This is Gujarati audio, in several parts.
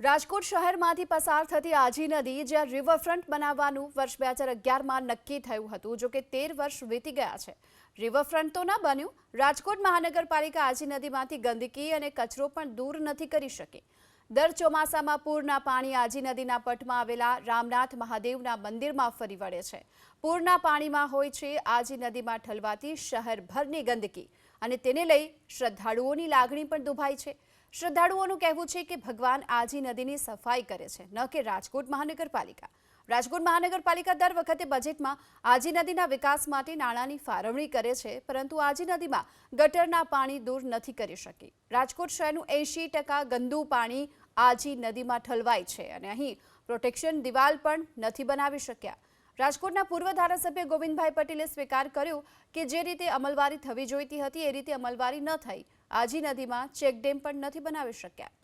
રાજકોટ શહેરમાંથી પસાર થતી આજી નદી જ્યાં રિવરફ્રન્ટ બનાવવાનું વર્ષ બે હજાર અગિયારમાં નક્કી થયું હતું જો કે તેર વર્ષ વીતી ગયા છે. રિવરફ્રન્ટ તો ન બન્યું, રાજકોટ મહાનગરપાલિકા આજી નદીમાંથી ગંદકી અને કચરો પણ દૂર નથી કરી શકી. દર ચોમાસામાં પૂરના પાણી આજી નદીના પટમાં આવેલા રામનાથ મહાદેવના મંદિરમાં ફરી વળે છે. પૂરના પાણીમાં હોય છે આજી નદીમાં ઠલવાતી શહેરભરની ગંદકી અને તેને લઈ શ્રદ્ધાળુઓની લાગણી પણ દુભાઈ છે. શ્રદ્ધાળુઓનું કહેવું છે કે ભગવાન આજી નદીની સફાઈ કરે છે, ન કે રાજકોટ મહાનગરપાલિકા. રાજકોટ મહાનગરપાલિકા દર વખતે બજેટમાં આજી નદીના વિકાસ માટે નાણાંની ફાળવણી કરે છે, પરંતુ આજી નદીમાં ગટરના પાણી દૂર નથી કરી શકી. રાજકોટ શહેરનું એંશી ટકા ગંદુ પાણી આજી નદીમાં ઠલવાય છે અને અહીં પ્રોટેક્શન દિવાલ પણ નથી બનાવી શક્યા. રાજકોટના પૂર્વ ધારાસભ્ય ગોવિંદભાઈ પટેલે સ્વીકાર કર્યો કે જે રીતે અમલવારી થવી જોઈતી હતી, એ રીતે અમલવારી ન થઈ. આજી નદીમાં ચેકડેમ પણ નથી બનાવી શક્યા.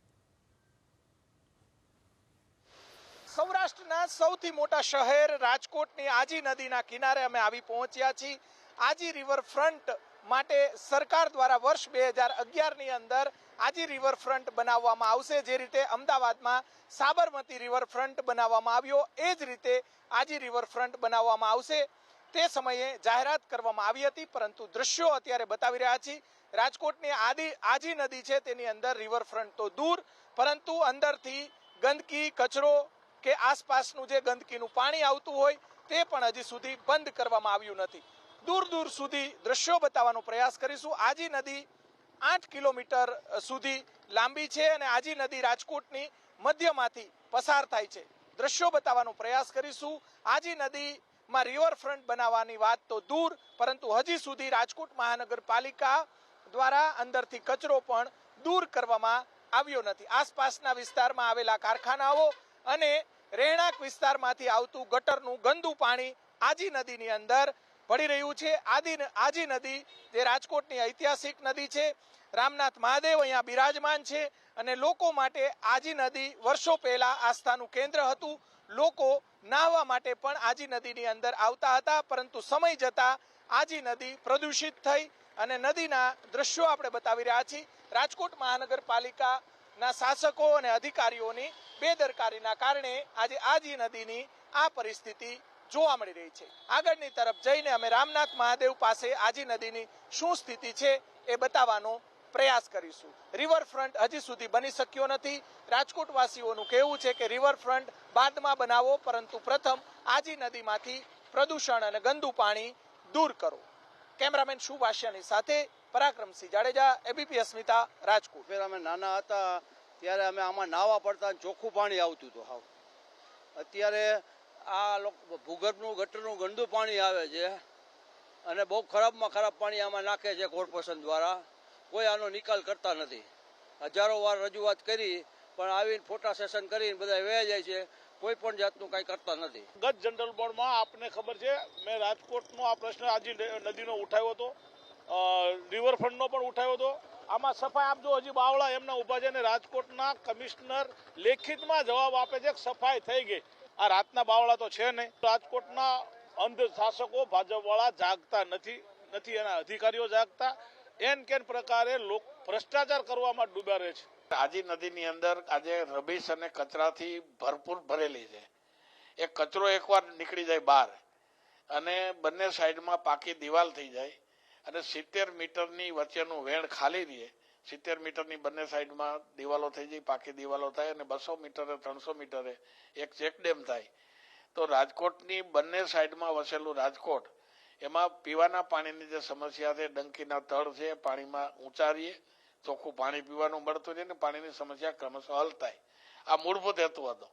સૌરાષ્ટ્રના સૌથી મોટા શહેર રાજકોટની આજી નદીના કિનારે અમે આવી પહોંચ્યા છીએ. આજી રિવરફ્રન્ટ માટે સરકાર દ્વારા વર્ષ બે હજાર અગિયારની અંદર આજી રિવરફ્રન્ટ બનાવવામાં આવશે. જે રીતે અમદાવાદમાં સાબરમતી રિવરફ્રન્ટ બનાવવામાં આવ્યો, એ જ રીતે આજી રિવરફ્રન્ટ બનાવવામાં આવશે. તે સમયે જાહેરાત કરવામાં આવી હતી, પરંતુ દ્રશ્યો અત્યારે બતાવી રહ્યા છીએ. રાજકોટની આદિ, આજી નદી છે, તેની અંદર રિવરફ્રન્ટ તો દૂર, પરંતુ અંદરથી ગંદકી, કચરો કે આસપાસનું જે ગંદકીનું પાણી આવતું હોય, તે પણ હજી સુધી બંધ કરવામાં આવ્યું નથી. દૂર દૂર સુધી દ્રશ્યો બતાવવાનો પ્રયાસ કરીશું. આજી નદી આઠ કિલોમીટર સુધી લાંબી છે અને આજી નદી રાજકોટની મધ્યમાંથી પસાર થાય છે. દ્રશ્યો બતાવવાનો પ્રયાસ કરીશું. આજી નદીમાં રિવરફ્રન્ટ બનાવવાની વાત તો દૂર, પરંતુ હજી સુધી રાજકોટ મહાનગરપાલિકા દ્વારા અંદરથી કચરો પણ દૂર કરવામાં આવ્યો નથી. આસપાસના વિસ્તારમાં આવેલા કારખાનાઓ અને રહેણાંક વિસ્તારમાંથી આવતું ગટરનું ગંદુ પાણી આજી નદીની અંદર પડી રહ્યું છે. આદિ આજી નદી જે રાજકોટની ઐતિહાસિક નદી છે, રામનાથ મહાદેવ અહીંયા બિરાજમાન છે અને લોકો માટે આજી નદી વર્ષો પહેલા આસ્થાનું કેન્દ્ર હતું. લોકો નાહવા માટે પણ આજી નદીની અંદર આવતા હતા, પરંતુ સમય જતાં આજી નદી પ્રદૂષિત થઈ અને નદીના દ્રશ્યો આપણે બતાવી રહ્યા છીએ. રાજકોટ મહાનગરપાલિકાના શાસકો અને અધિકારીઓની બેદરકારીના કારણે આજે આજી નદીની આ પરિસ્થિતિ જોવા મળી રહી છે. આગળની તરફ જઈને અમે રામનાથ મહાદેવ પાસે આજી નદીની શું સ્થિતિ છે એ બતાવવાનો પ્રયાસ કરીશું. રિવરફ્રન્ટ હજી સુધી બની શક્યો નથી. રાજકોટવાસીઓનું કહેવું છે કે રિવરફ્રન્ટ બાદમાં બનાવો, પરંતુ પ્રથમ આજી નદીમાંથી પ્રદૂષણ અને ગંદુ પાણી દૂર કરો. કેમેરામેન સુભાષ્યાની સાથે પરાક્રમસિંહ જાડેજા, એબીપી અસ્મિતા, રાજકોટ. અમે નાના હતા, ત્યારે અમે આમાં નાવા પડતા ચોખ્ખું પાણી આવતું હતું, હાવ. અત્યારે આ લોકો ભૂગર્ભનું ગટરનું ગંદુ પાણી આવે છે અને બહુ ખરાબમાં ખરાબ પાણી આમાં નાખે છે કોર્પોરેશન દ્વારા. કોઈ આનો નિકાલ કરતા નથી. હજારો વાર રજૂઆત કરી, પણ આવીને ફોટા સેશન કરીને બધા વહી જાય છે. કોઈ પણ જાતનું કાંઈ કરતા નથી. ગત જનરલ બોર્ડમાં આપને ખબર છે, મેં રાજકોટનો આ પ્રશ્ન આજે નદીનો ઉઠાવ્યો હતો. રિવરફ્રન્ટનો પણ ઉઠાવ્યો હતો. આમાં સફાઈ આપજો હજી બાવળા એમના ઊભા છે અને રાજકોટના કમિશનર લેખિતમાં જવાબ આપે છે કે સફાઈ થઈ ગઈ. આ રાતના બાવળા તો છે નહીં. રાજકોટના અંધ શાસકો ભાજપવાળા જાગતા નથી નથી એના અધિકારીઓ જાગતા. એન કેન પ્રકારે લોક ભ્રષ્ટાચાર કરવામાં ડૂબ્યા રહે છે. આજી નદીની અંદર આજે રબીશ અને કચરાથી ભરપૂર ભરેલી છે. એ કચરો એકવાર નીકળી જાય બહાર અને બંને સાઈડમાં પાકી દિવાલ થઈ જાય અને સિત્તેર મીટરની વચ્ચેનું વેણ ખાલી રહે સિત્તેર મીટરની બંને સાઈડમાં દિવાલો થઈ જાય, પાકી દિવાલો થાય અને બસો મીટરે, ત્રણસો મીટરે એક ચેકડેમ થાય. તો રાજકોટની બંને સાઈડમાં વસેલું રાજકોટ, એમાં પીવાના પાણીની જે સમસ્યા છે, ડંકીના તળ છે, પાણીમાં ઊંચારીએ ચોખ્ખું પાણી પીવાનું મળતું રહે ને પાણીની સમસ્યા ક્રમશઃ હલ થાય. આ મૂળભૂત હેતુ હતો.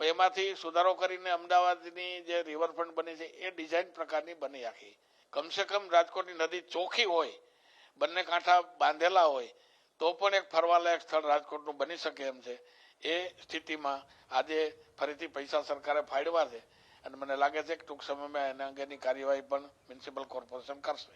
એમાંથી સુધારો કરીને અમદાવાદની જે રિવરફ્રન્ટ બની છે, એ ડિઝાઇન પ્રકારની બની આખી. કમસે કમ રાજકોટની નદી ચોખ્ખી હોય બંને કાંઠા બાંધેલા હોય, તો પણ એક ફરવાલાયક સ્થળ રાજકોટનું બની શકે એમ છે. એ સ્થિતિમાં આજે ફરીથી પૈસા સરકારે ફાડવા છે. અને મને લાગે છે કે ટૂંક સમયમાં એના અંગેની કાર્યવાહી પણ મ્યુનિસિપલ કોર્પોરેશન કરશે.